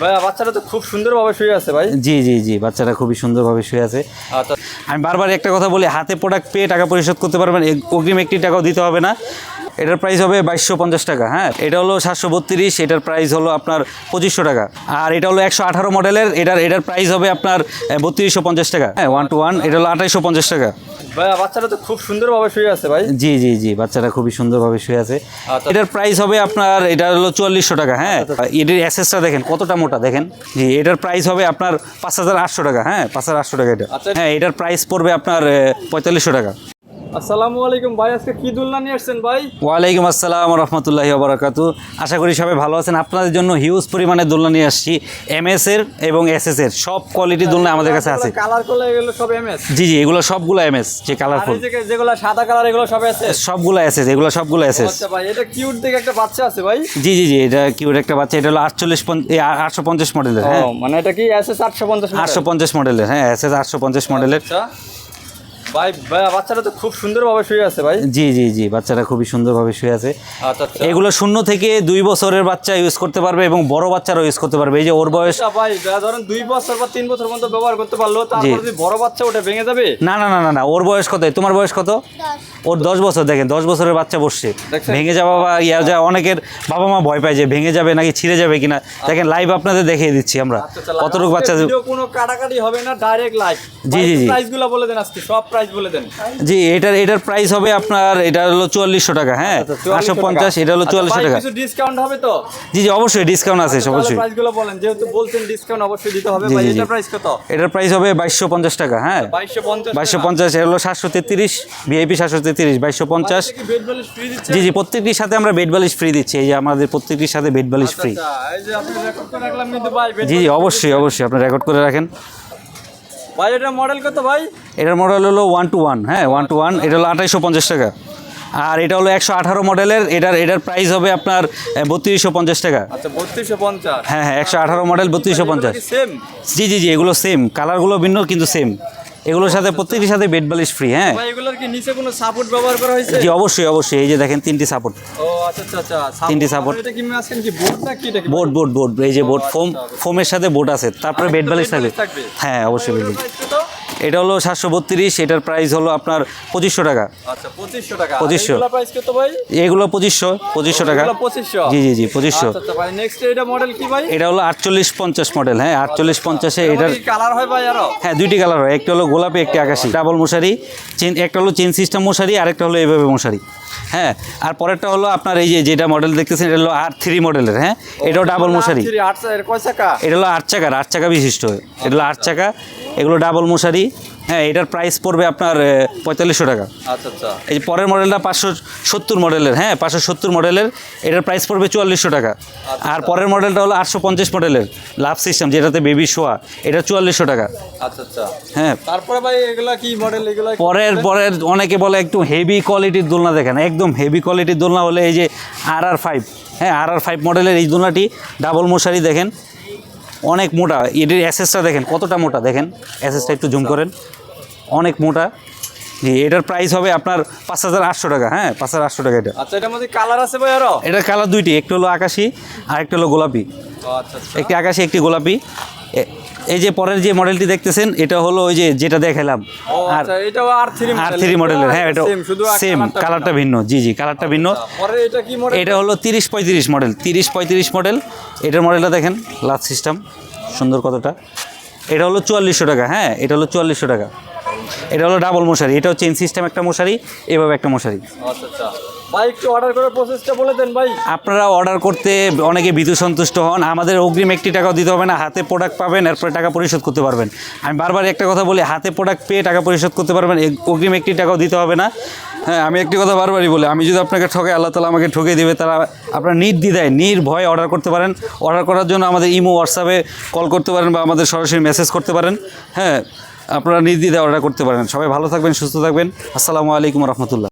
ভাইয়া বাচ্চাটা তো খুব সুন্দরভাবে শুয়ে আছে ভাই। জি জি জি বাচ্চাটা খুবই সুন্দরভাবে শুয়ে আছে। আচ্ছা। আমি বারবার একটা কথা বলি হাতে প্রোডাক্ট পেয়ে টাকা পরিশোধ করতে পারবেন অগ্রিম একটি টাকাও দিতে হবে না। এটার প্রাইস হবে বাইশশো পঞ্চাশ টাকা হ্যাঁ? এটা হলো সাতশো বত্রিশ এটার প্রাইস হলো আপনার পঁচিশশো টাকা। আর এটা হলো একশো আঠারো মডেলের এটার এটার প্রাইস হবে আপনার বত্রিশশো পঞ্চাশ টাকা। হ্যাঁ ওয়ান টু ওয়ান এটা হলো আঠাইশো পঞ্চাশ টাকা। বাচ্চাটা তো খুব সুন্দরভাবে শুয়ে আছে ভাই। জি জি জি বাচ্চারা খুবই সুন্দরভাবে শুয়ে আছে। আচ্ছা। এটার প্রাইস হবে আপনার এটা হলো চুয়াল্লিশশো টাকা হ্যাঁ? এটার অ্যাসেসটা দেখেন কতটা মোটা দেখেন। জি এটার প্রাইস হবে আপনার পাঁচ হাজার আটশো টাকা হ্যাঁ? পাঁচ হাজার আটশো টাকা এটা। আচ্ছা। হ্যাঁ এটার প্রাইস পড়বে আপনার পঁয়তাল্লিশশো টাকা। আসসালামু আলাইকুম ভাই আজকে কি দুলনা নিয়ে আসছেন ভাই? ওয়ালাইকুম আসসালাম রহমতুল্লাহি বারাকাতু আশা করি সবাই ভালো আছেন। আপনাদের জন্য হিউজ পরিমাণে দোলনা নিয়ে আসছি। এম এস এর এবং এস এস এর সব কোয়ালিটির দোলনা আমাদের কাছে আছে। কালার করলে এগুলো সব এমএস জি জি এগুলো সবগুলো এম এস যে কালারফুল যেগুলো সাদা কালার এগুলো সব আছে সবগুলো এস এস এগুলো সবগুলো এস এস আচ্ছা ভাই এটা কিউট দেখে একটা বাচ্চা আছে ভাই। জি জি জি এটা কিউট একটা বাচ্চা। এটা হলো আটচল্লিশ আটশো পঞ্চাশ মডেলের হ্যাঁ। মানে এটা কি এসএস 850 আটশো পঞ্চাশ মডেলের হ্যাঁ এস এস আটশো পঞ্চাশ মডেলের আচ্ছা। ভাই বাচ্চাটা তো খুব সুন্দরভাবে শুয়ে আছে ভাই। জি জি জি বাচ্চাটা খুবই সুন্দরভাবে শুয়ে আছে। আচ্ছা আচ্ছা। এগুলো শূন্য থেকে দুই বছরের বাচ্চা ইউজ করতে পারবে এবং বড় বাচ্চারাও ইউজ করতে পারবে। এই যে ওর বয়স আচ্ছা ভাই ধরেন দুই বছর বা তিন বছর পর্যন্ত ব্যবহার করতে পারল তারপর যদি বড় বাচ্চা ওটা ভেঙে যাবে? না না না না না ওর বয়স কত? তোমার বয়স কত? ওর দশ বছর দেখেন দশ বছরের বাচ্চা বসছে। ভেঙে যাওয়া বা ইয়া যা অনেকের বাবা মা ভয় পায় যে ভেঙে যাবে নাকি ছিঁড়ে যাবে কিনা। দেখেন লাইভ আপনাদের দেখিয়ে দিচ্ছি আমরা। আচ্ছা, কতটুকু বাচ্চা কোনো কাটাকাটি হবে না ডাইরেক্ট লাইভ জি, জি, জি। প্রাইসগুলো বলে দেন আজকে সব প্রাইস বলে দেন। জি এটার এটার প্রাইস হবে আপনার এটা হলো চুয়াল্লিশশো টাকা হ্যাঁ? আটশো পঞ্চাশ এটা হলো চুয়াল্লিশশো টাকা। আচ্ছা, কিছু ডিসকাউন্ট হবে তো? জি জি অবশ্যই ডিসকাউন্ট আছে অবশ্যই প্রাইসগুলো বলেন যেহেতু বলছেন ডিসকাউন্ট অবশ্যই দিতে হবে ভাই। এটা প্রাইস কত? এটার প্রাইস হবে বাইশশো পঞ্চাশ টাকা হ্যাঁ? 2250 বাইশশো পঞ্চাশ এটা হলো সাতশো তেত্রিশ ভিআইপি সাতশো তেত্রিশ বাইশশো পঞ্চাশ। জি জি প্রত্যেকটির সাথে আমরা বেড বালিশ ফ্রি দিচ্ছি। এই যে আমাদের প্রত্যেকটির সাথে বেড বালিশ ফ্রি জি জি অবশ্যই অবশ্যই আপনি রেকর্ড করে রাখেন। ভাই এটা মডেল কত ভাই? এটার মডেল হলো ওয়ান টু ওয়ান হ্যাঁ ওয়ান টু ওয়ান এটা হলো আঠাইশো পঞ্চাশ টাকা। আর এটা হলো একশো আঠারো মডেলের এটার এটার প্রাইস হবে আপনার বত্রিশশো পঞ্চাশ টাকা। আচ্ছা 3250 হ্যাঁ হ্যাঁ একশো আঠারো মডেল বত্রিশশো পঞ্চাশ। সেম জি জি জি এগুলো সেম কালারগুলো ভিন্ন কিন্তু সেম এগুলোর সাথে প্রত্যেকটির সাথে বেড বালিশ ফ্রি হ্যাঁ। এগুলোর কি নিচে কোনো সাপোর্ট ব্যবহার করা হয়েছে? জি অবশ্যই অবশ্যই। এই যে দেখেন তিনটি সাপোর্ট ও আচ্ছা আচ্ছা আচ্ছা। তিনটি সাপোর্ট এটা কি আছেন কি বোর্ড না কি এটা বোর্ড বোর্ড বোর্ড এই যে বোর্ড ফোম ফোমের সাথে বোর্ড আছে। তারপরে বেড বালিশ থাকবে। থাকবে? হ্যাঁ অবশ্যই এটা হলো সাতশো বত্রিশ এটার প্রাইস হলো আপনার পঁচিশশো টাকা। পঁচিশশো টাকা। 2500 এগুলোর প্রাইস কত ভাই? এগুলো পঁচিশশো পঁচিশশো টাকা। জি জি জি পঁচিশশো। আচ্ছা আচ্ছা এটা হলো আটচল্লিশ পঞ্চাশ মডেল হ্যাঁ আটচল্লিশ পঞ্চাশে এটার কালার হয় ভাই আরও? হ্যাঁ দুইটি কালার হয় একটা হলো গোলাপি একটা আকাশি। ডাবল মশারি চেন একটা হলো চেন সিস্টেম মশারি আর একটা হলো এভাবে মশারি হ্যাঁ। আর পরেরটা হলো আপনার এই যে যেটা মডেল দেখতেছেন এটা হলো আর থ্রি মডেলের হ্যাঁ। এটাও ডাবল মশারি। এটা হলো আট চাকার আট চাকা বিশিষ্ট। এটা হলো আট চাকা এগুলো ডাবল মশারি। হ্যাঁ এটার প্রাইস পড়বে আপনার পঁয়তাল্লিশশো টাকা। আচ্ছা আচ্ছা। এই যে পরের মডেলটা পাঁচশো সত্তর মডেলের হ্যাঁ পাঁচশো সত্তর মডেলের এটার প্রাইস পড়বে চুয়াল্লিশশো টাকা। আর পরের মডেলটা হলো আটশো পঞ্চাশ মডেলের লাভ সিস্টেম যেটাতে বেবি শোয়া এটা চুয়াল্লিশশো টাকা। আচ্ছা আচ্ছা। হ্যাঁ। তারপরে ভাই এগুলা কি মডেল এগুলা পরের পরের অনেকে বলে একটু হেভি কোয়ালিটির দোলনা দেখেন একদম হেভি কোয়ালিটির দোলনা হলে এই যে আর আর ফাইভ হ্যাঁ আর আর ফাইভ মডেলের এই দোলনাটি ডাবল মশারি দেখেন। অনেক মোটা। এটির অ্যাসেসটা দেখেন কতটা মোটা? দেখেন অ্যাসেসটা একটু জুম করেন। অনেক মোটা। জি এটার প্রাইস হবে আপনার পাঁচ হাজার আটশো টাকা। হ্যাঁ পাঁচ হাজার আটশো টাকা এটা। আচ্ছা এটার মধ্যে কালার আছে ভাই আরও? এটার কালার দুইটি একটি হলো আকাশি আর একটা হলো গোলাপি। আচ্ছা আচ্ছা। একটি আকাশি একটি গোলাপি। এই যে পরের যে মডেলটি দেখতেছেন এটা হলো ওই যে যেটা দেখালাম। আর আচ্ছা এটাও আর থ্রি মডেলের হ্যাঁ এটা সেম কালারটা ভিন্ন। জি জি কালারটা ভিন্ন। পরে এটা কি মডেল এটা হলো তিরিশ পঁয়ত্রিশ মডেল তিরিশ পঁয়ত্রিশ মডেল এটার মডেলটা দেখেন লাভ সিস্টেম সুন্দর কতটা। এটা হলো চুয়াল্লিশশো টাকা হ্যাঁ এটা হলো চুয়াল্লিশশো টাকা। এটা হলো ডাবল মশারি এটাও চেন সিস্টেম একটা মশারি এভাবে একটা মশারি। আচ্ছা আচ্ছা। ভাই, একটু অর্ডার করে প্রসেসটা বলে দেন ভাই। আপনারা অর্ডার করতে অনেকে বিদ্যুৎ সন্তুষ্ট হন। আমাদের অগ্রিম একটি টাকাও দিতে হবে না, হাতে প্রোডাক্ট পাবেন, এরপরে টাকা পরিশোধ করতে পারবেন। আমি বারবার একটা কথা বলি, হাতে প্রোডাক্ট পেয়ে টাকা পরিশোধ করতে পারবেন অগ্রিম একটি টাকাও দিতে হবে না। হ্যাঁ আমি একটি কথা বারবারই বলি, আমি যদি আপনাকে ঠকে, আল্লাহ তালা আমাকে ঠকে দিবে, তারা আপনার নির্দ্বিধায়, নির্ভয়ে অর্ডার করতে পারেন। অর্ডার করার জন্য আমাদের ইমো হোয়াটসঅ্যাপে কল করতে পারেন বা আমাদের সরাসরি মেসেজ করতে পারেন। হ্যাঁ আপনারা নির্দ্বিধায় অর্ডার করতে পারেন। সবাই ভালো থাকবেন, সুস্থ থাকবেন। আসসালামু আলাইকুম রহমতুল্লাহ।